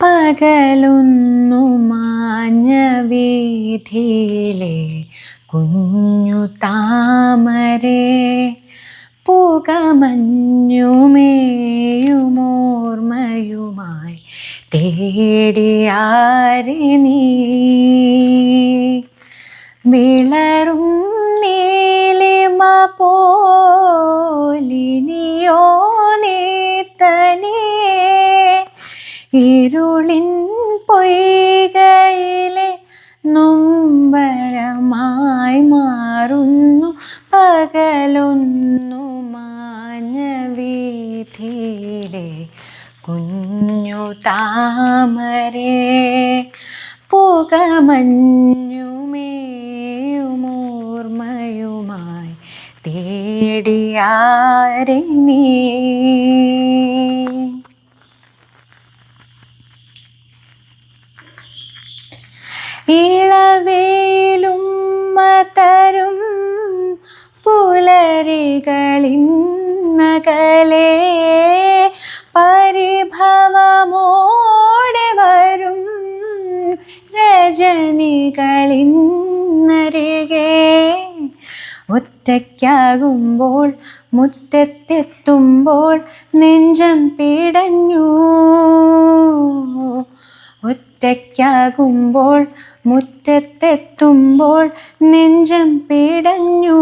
പകലൊന്നു മാഞ്ഞ വീഥിയിലെ കുഞ്ഞു താമരേ പുകമഞ്ഞുമേയുമോർമ്മയുമായി തേടിയാരെ നീ? വിളറും നീലിമ പോലിനിയോ നൊമ്പരമായി മാറുന്നു പകലൊന്നു മാഞ്ഞ വീഥിയിലെ കുഞ്ഞു താമരേ പുകമഞ്ഞുമേയുമോർമ്മയുമായി തേടിയാരെ നീ. ഇളവേലും തരും പുലരികളിന്നകലേ പരിഭവമോടെ വരും രജനികളിന്നരികെ ഒറ്റയ്ക്കാകുമ്പോൾ മുറ്റത്തെത്തുമ്പോൾ നെഞ്ചം പിടഞ്ഞു. ഒറ്റയ്ക്കാകുമ്പോൾ മുറ്റത്തെത്തുമ്പോൾ നെഞ്ചം പിടഞ്ഞു.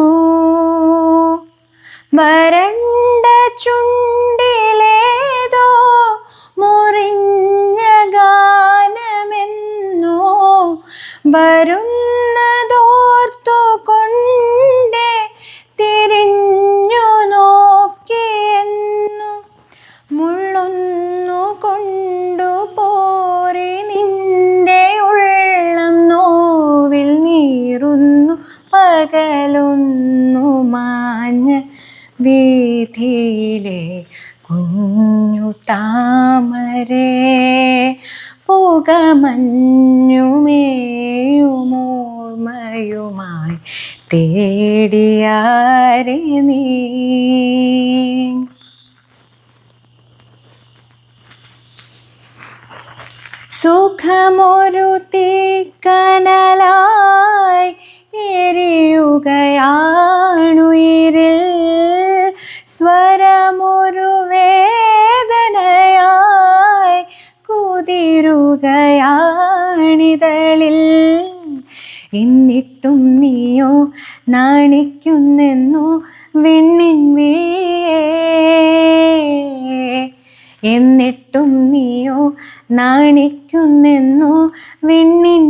വരണ്ട ചുണ്ടിലേതോ മുറിഞ്ഞ ഗാനമെന്നോ. വരുന്നതോർത്തു വീഥിയിലെ കുഞ്ഞു താമരേ പുകമഞ്ഞുമേയുമോർമയുമായി തേടിയാരെ നീ? സുഖമൊരു തീക്കനലായി കുതിരുകയാണിതളിൽ എന്നിട്ടും നീയോ നാണിക്കുന്നെന്നു വെണ്ണിൻ എന്നിട്ടും നീയോ നാണിക്കുന്നെന്നു വെണ്ണിൻ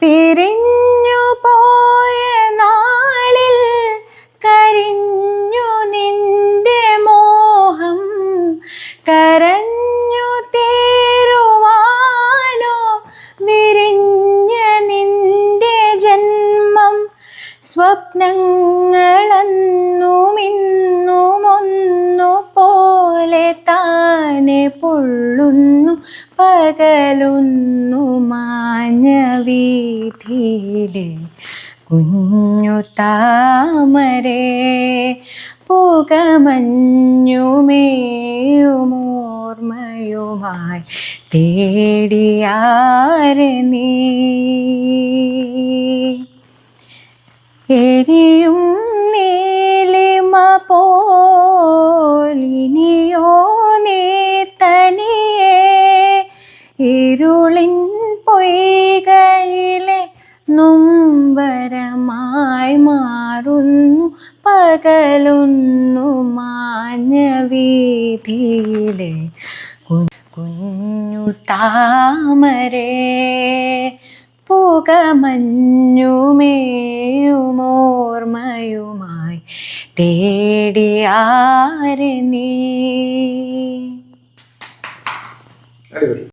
പിരിഞ്ഞു പോയ ഒന്നു പോലെ താനെ പൊള്ളുന്നു പകലൊന്നു മാഞ്ഞ വീതിയിലെ കുഞ്ഞു താമരേ പുകമഞ്ഞുമേയുമോർമ്മയുമായി തേടിയാരെ നീ. എരിയും നീലിമ പോലിനിയോ നീ തനിയേ ഇരുളിൻ പൊയ്കയിലെ നുംബരമായി മാറുന്നു പകലൊന്നു മാഞ്ഞ വീതിയിലെ കുഞ്ഞു താമരേ. പുകമഞ്ഞുമേയുമോർമ്മയുമായി തേടിയാരെ നീ അടിപൊളി.